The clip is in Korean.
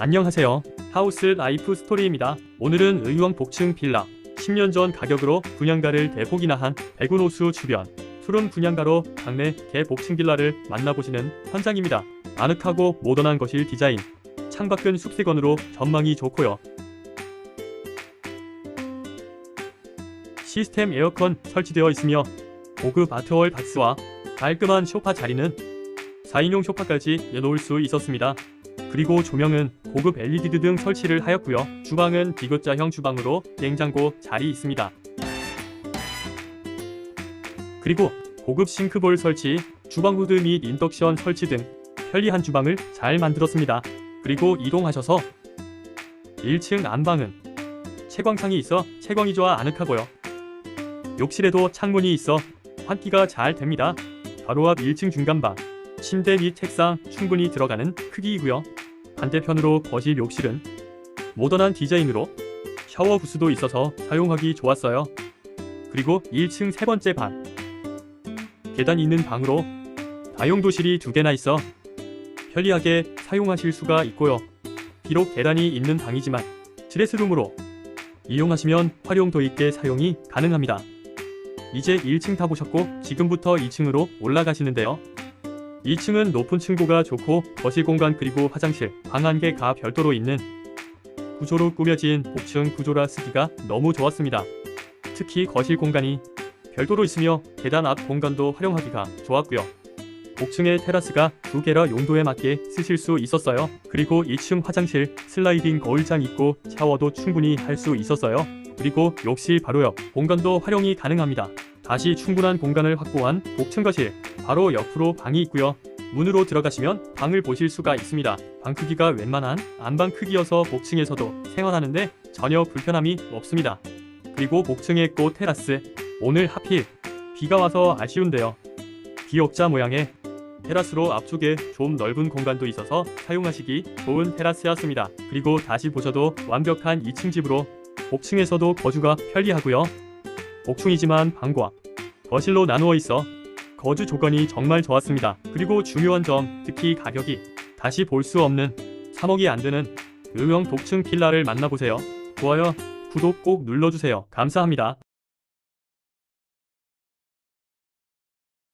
안녕하세요. 하우스 라이프 스토리입니다. 오늘은 의왕 복층 빌라 10년 전 가격으로 분양가를 대폭 인하한 백운호수 주변 푸른 분양가로 강내 개복층 빌라를 만나보시는 현장입니다. 아늑하고 모던한 거실 디자인, 창밖은 숲세건으로 전망이 좋고요. 시스템 에어컨 설치되어 있으며 고급 아트월 박스와 깔끔한 소파 자리는 4인용 소파까지 내놓을 수 있었습니다. 그리고 조명은 고급 LED 등 설치를 하였고요. 주방은 디귿자형 주방으로 냉장고 자리 있습니다. 그리고 고급 싱크볼 설치, 주방 후드 및 인덕션 설치 등 편리한 주방을 잘 만들었습니다. 그리고 이동하셔서 1층 안방은 채광창이 있어 채광이 좋아 아늑하고요. 욕실에도 창문이 있어 환기가 잘 됩니다. 바로 앞 1층 중간방, 침대 및 책상 충분히 들어가는 크기이고요. 반대편으로 거실 욕실은 모던한 디자인으로 샤워 부스도 있어서 사용하기 좋았어요. 그리고 1층 세 번째 방. 계단 있는 방으로 다용도실이 두 개나 있어 편리하게 사용하실 수가 있고요. 비록 계단이 있는 방이지만 드레스룸으로 이용하시면 활용도 있게 사용이 가능합니다. 이제 1층 타보셨고 지금부터 2층으로 올라가시는데요. 2층은 높은 층고가 좋고 거실 공간 그리고 화장실, 방 한 개가 별도로 있는 구조로 꾸며진 복층 구조라 쓰기가 너무 좋았습니다. 특히 거실 공간이 별도로 있으며 계단 앞 공간도 활용하기가 좋았고요. 복층에 테라스가 두 개라 용도에 맞게 쓰실 수 있었어요. 그리고 2층 화장실 슬라이딩 거울장 있고 샤워도 충분히 할 수 있었어요. 그리고 욕실 바로 옆 공간도 활용이 가능합니다. 다시 충분한 공간을 확보한 복층 거실 바로 옆으로 방이 있고요. 문으로 들어가시면 방을 보실 수가 있습니다. 방 크기가 웬만한 안방 크기여서 복층에서도 생활하는데 전혀 불편함이 없습니다. 그리고 복층의 꽃 테라스 오늘 하필 비가 와서 아쉬운데요. 기역자 모양의 테라스로 앞쪽에 좀 넓은 공간도 있어서 사용하시기 좋은 테라스였습니다. 그리고 다시 보셔도 완벽한 2층 집으로 복층에서도 거주가 편리하고요. 복층이지만 방과 거실로 나누어 있어 거주 조건이 정말 좋았습니다. 그리고 중요한 점, 특히 가격이 다시 볼 수 없는 3억이 안 드는 의형 독층 필라를 만나보세요. 좋아요, 구독 꼭 눌러주세요. 감사합니다.